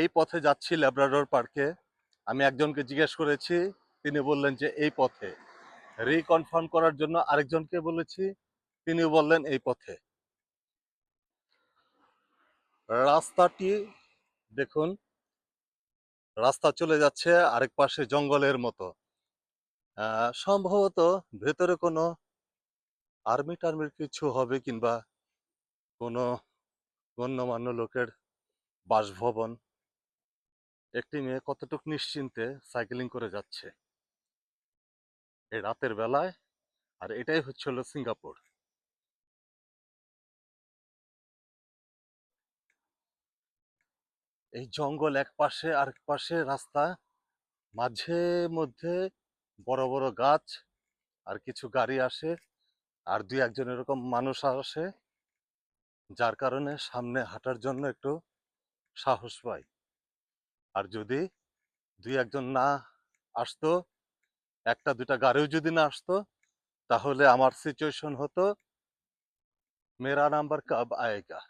এই পথে যাচ্ছি ল্যাব্রাডর পার্কে। আমি একজনকে জিজ্ঞেস করেছি, তিনি বললেন যে এই পথে। রিকনফার্ম করার জন্য আরেকজনকে বলেছি, তিনি বললেন এই পথে। রাস্তাটি, দেখুন, রাস্তা চলে যাচ্ছে আরেক পাশে জঙ্গলের মতো। সম্ভবত ভেতরে কোনো আর্মি টার্মির কিছু হবে কিংবা কোনো গণ্যমান্য লোকের বাসভবন। একটি মেয়ে কতটুক নিশ্চিন্তে সাইকেলিং করে যাচ্ছে? এই রাতের বেলায়, আর এটাই হচ্ছে হলো সিঙ্গাপুর। এই জঙ্গল এক পাশে আর এক পাশে রাস্তা, মাঝে মধ্যে বড় বড় গাছ, আর কিছু গাড়ি আসে, আর দুই একজন এরকম মানুষ আসে, যার কারণে সামনে হাঁটার জন্য একটু সাহস পাই আর যদি দুই একজন না আসতো, একটা দুটা গাড়িও যদি না আসতো, তাহলে আমার সিচুয়েশন হতো, মেরা নাম্বার কব আয়েগা?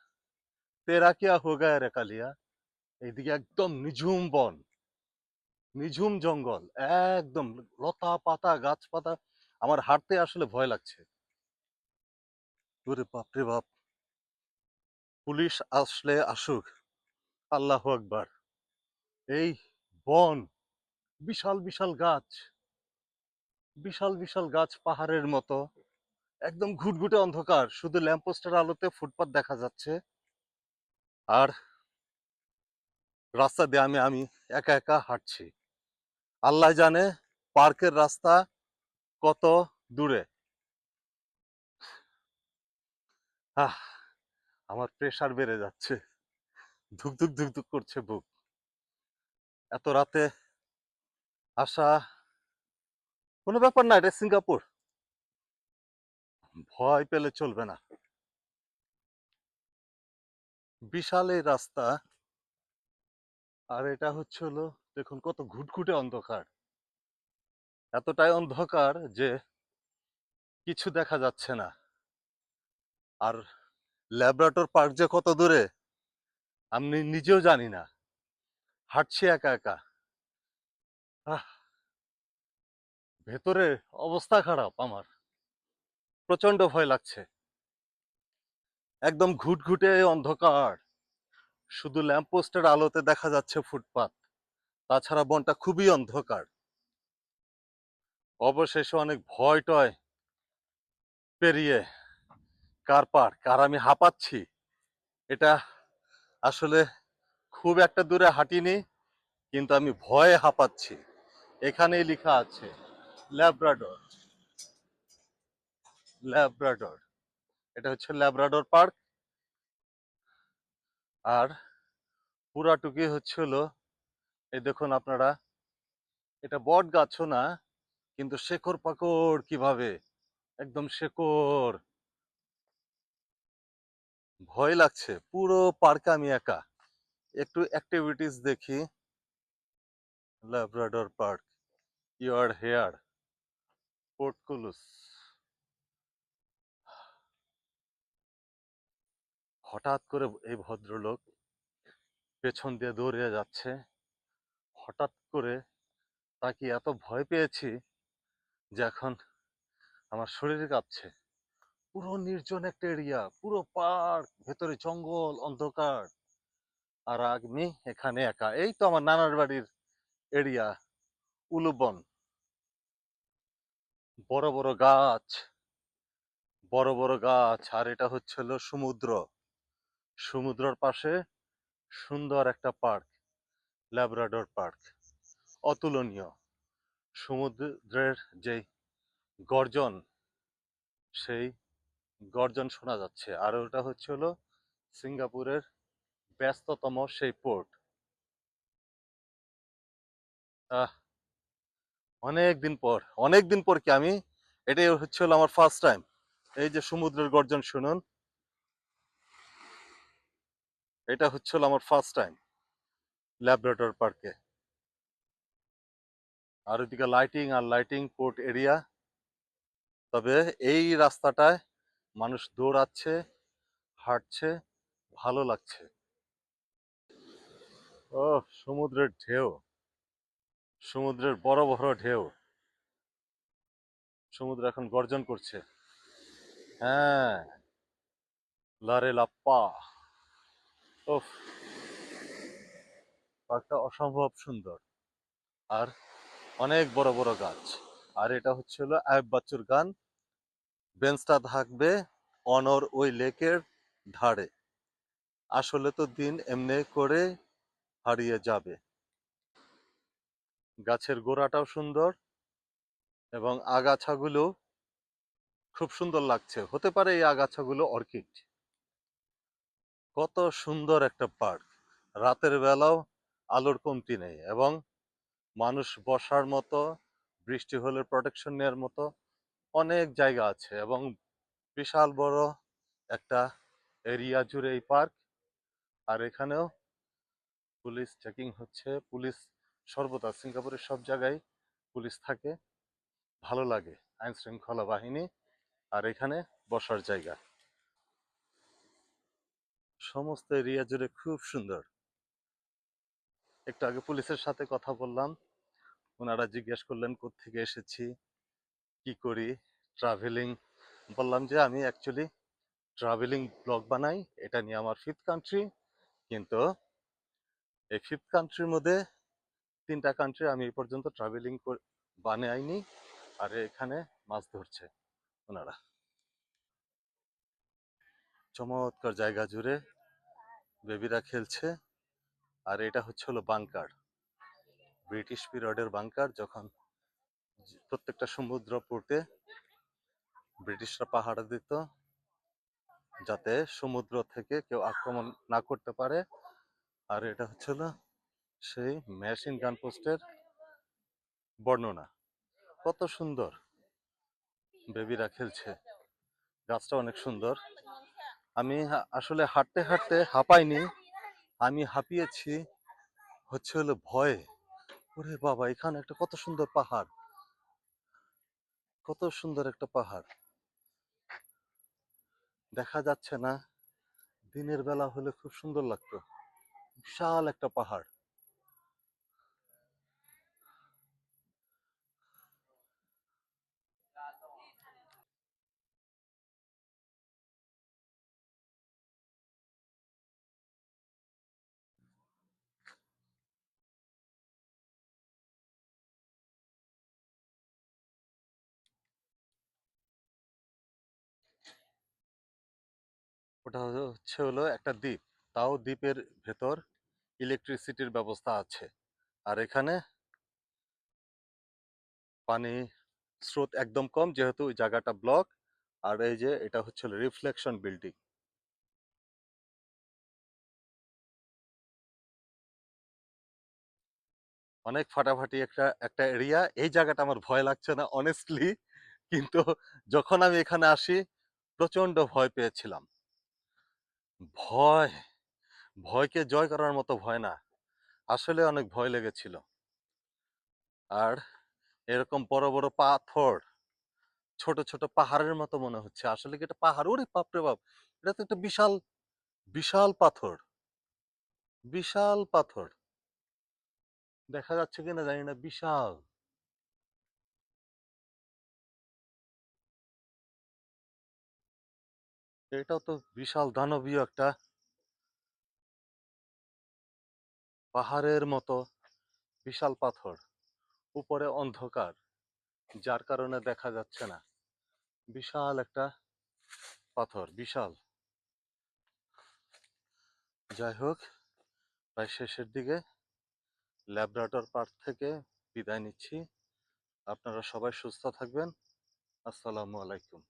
তেরা কিয়া হোগা রে কালিয়া? এইদিকে একদম নিঝুম বন, নিঝুম জঙ্গল, একদম লতা পাতা গাছপাতা আমার হাঁটতে আসলে ভয় লাগছে। ওরে বাপরে বাপ, পুলিশ আসলে আসুক, আল্লাহ আকবার। এই বন, বিশাল বিশাল গাছ। বিশাল বিশাল গাছ পাহাড়ের মতো। একদম ঘুটঘুটে অন্ধকার। শুধু ল্যাম্পপোস্টের আলোতে ফুটপাত দেখা যাচ্ছে। আর রাস্তা দিয়ে আমি আমি একা একা হাঁটছি। আল্লাহ জানে পার্কের রাস্তা কত দূরে। আহ, আমার প্রেসার বেড়ে যাচ্ছে। ধুক ধুক ধুক ধুক করছে বুক। এত রাতে আসা কোনো ব্যাপার না, এটা সিঙ্গাপুর। ভয় পেলে চলবে না। বিশাল এই রাস্তা। আর এটা হচ্ছে হলো, দেখুন কত ঘুটঘুটে অন্ধকার। এতটাই অন্ধকার যে কিছু দেখা যাচ্ছে না। আর ল্যাবরেটর পার্ক যে কত দূরে, আমি নিজেও জানি না। হাঁটছি একা একা। ভেতরে অবস্থা খারাপ আমার। প্রচণ্ড ভয় লাগছে। একদম ঘুটঘুটে অন্ধকার। শুধু ল্যাম্পপোস্টের আলোতে দেখা যাচ্ছে ফুটপাত। তাছাড়া বনটা খুবই অন্ধকার। অবশেষে অনেক ভয় টয় পেরিয়ে কার পার, কার আমি হাঁপাচ্ছি? এটা আসলে খুব একটা দূরে হাঁটিনি, কিন্তু আমি ভয়ে হাঁপাচ্ছি। এখানেই লেখা আছে, ল্যাব্রাডর। ল্যাব্রাডর। এটা হচ্ছে ল্যাব্রাডর পার্ক। আর পুরাটুকি হচ্ছে হলো, এই দেখুন আপনারা, এটা বট গাছও না, কিন্তু শেকড় পাকড় কীভাবে? একদম শেকড়। ভয় লাগছে, পুরো পার্কে আমি একা। একটু অ্যাক্টিভিটিস দেখি। Labrador park you are here portcullis হঠাৎ করে এই ভদ্রলোক পেছন দিয়ে দৌড়ে যাচ্ছে। হঠাৎ করে তাকে এত ভয় পেয়েছি যে এখন আমার শরীর কাঁপছে। পুরো নির্জন একটা এরিয়া পুরো পার্ক ভেতরে জঙ্গল, অন্ধকার। আর আমি এখানে একা। এই তো আমার নানার বাড়ির এরিয়া, উলুবন। বড় বড় গাছ, বড় বড় গাছ, আর এটা হচ্ছে সমুদ্র। সমুদ্রর পাশে সুন্দর একটা পার্ক, ল্যাব্রাডর পার্ক। অতুলনীয়। সমুদ্রের যে গর্জন, সেই গর্জন শোনা যাচ্ছে। আর ওটা হচ্ছে হলো সিঙ্গাপুরের ব্যস্ততম সেই পোর্ট অনেক দিন পর অনেক দিন পর কি আমি? এটাই হচ্ছে হলো আমার ফার্স্ট টাইম এই যে সমুদ্রের গর্জন শুনুন। এটা হচ্ছে হলো আমার ফার্স্ট টাইম ল্যাবরেটর পার্কে আর ওইদিকে লাইটিং আর লাইটিং পোর্ট এরিয়া তবে এই রাস্তাটায় মানুষ দৌড়াচ্ছে, হাঁটছে, ভালো লাগছে। ও সমুদ্রের ঢেউ। সমুদ্রের বড় বড় ঢেউ। সমুদ্র এখন গর্জন করছে। হ্যাঁ। লারে লাপ্পা। ওফ। পার্কটা অসম্ভব সুন্দর। আর অনেক বড় বড় গাছ। আর এটা হচ্ছে হলো আয়ব বাচ্চুর গান। বেঞ্চটা থাকবে অনর ওই লেকের ধারে। আসলে তো দিন এমনি করে হারিয়ে যাবে। গাছের গোড়াটাও সুন্দর এবং আগাছাগুলো খুব সুন্দর লাগছে। হতে পারে এই আগাছাগুলো অর্কিড। কত সুন্দর একটা পার্ক। রাতের বেলাও আলোর কমতি নেই এবং মানুষ বসার মতো, বৃষ্টি হলে প্রোটেকশন নেওয়ার মতো অনেক জায়গা আছে এবং বিশাল বড় একটা এরিয়া জুড়ে এই পার্ক। আর এখানেও পুলিশ চেকিং হচ্ছে, পুলিশ সর্বদা সিঙ্গাপুরের সব জায়গায় পুলিশ থাকে। ভালো লাগে, আইন শৃঙ্খলা বাহিনী আর এখানে বসার জায়গা। সমস্ত এরিয়া জুড়ে খুব সুন্দর। একটু আগে পুলিশের সাথে কথা বললাম ওনারা জিজ্ঞেস করলেন থেকে এসেছি? কি করি? ট্রাভেলিং বললাম যে, আমি অ্যাকচুয়ালি ট্রাভেলিং ব্লগ বানাই, এটা নিয়ে আমার ফিফথ কান্ট্রি কিন্তু এই ফিফথ কান্ট্রির মধ্যে তিনটা কান্ট্রি আমি এই পর্যন্ত ট্রাভেলিং বানাইনি। আর এখানে মাছ ধরছে ওনারা। চমৎকার জায়গা জুড়ে বেবিরা খেলছে। আর এটা হচ্ছে হলো বাংকার ব্রিটিশ পিরিয়ডের বাংকার যখন প্রত্যেকটা সমুদ্র পোর্টে ব্রিটিশরা পাহাড় দিত, যাতে সমুদ্র থেকে কেউ আক্রমণ না করতে পারে। আর এটা হচ্ছিল সেই মেশিন গান পোস্টের বর্ণনা। কত সুন্দর। বেবিরা খেলছে। গাছটা অনেক সুন্দর। আমি আসলে হাঁটতে হাঁটতে হাঁপাইনি। আমি হাঁপিয়েছি হচ্ছে হলো ভয়ে। ওরে বাবা, এখানে একটা কত সুন্দর পাহাড়। কত সুন্দর একটা পাহাড়। দেখা যাচ্ছে না। দিনের বেলা হলে খুব সুন্দর লাগতো। বিশাল একটা পাহাড়। ওটা হচ্ছে হলো একটা দ্বীপ। তাও দ্বীপের ভেতর ইলেকট্রিসিটির ব্যবস্থা আছে। আর এখানে পানি স্রোত একদম কম, যেহেতু ওই জায়গাটা ব্লক আর এই যে এটা হচ্ছে রিফ্লেকশন বিল্ডিং অনেক ফাটাফাটি একটা একটা এরিয়া এই জায়গাটা আমার ভয় লাগছে না অনেস্টলি কিন্তু যখন আমি এখানে আসি প্রচণ্ড ভয় পেয়েছিলাম। ভয়! ভয়কে জয় করার মতো ভয় না। আসলে অনেক ভয় লেগেছিল। আর এরকম বড় বড় পাথর, ছোট ছোট পাহাড়ের মতো মনে হচ্ছে। আসলে কি এটা পাহাড়? ওরে বাপরে বাপ! এটা তো একটা বিশাল বিশাল পাথর। বিশাল পাথর। দেখা যাচ্ছে কিনা জানি না, বিশাল। এটাও তো বিশাল দানবীয় একটা পাহাড়ের মতো বিশাল পাথর, উপরে অন্ধকার, যার কারণে দেখা যাচ্ছে না। বিশাল একটা পাথর, বিশাল। যাই হোক, প্রায় শেষের দিকে ল্যাবরেটর পার্ক থেকে বিদায় নিচ্ছি। আপনারা সবাই সুস্থ থাকবেন। আসসালামু আলাইকুম।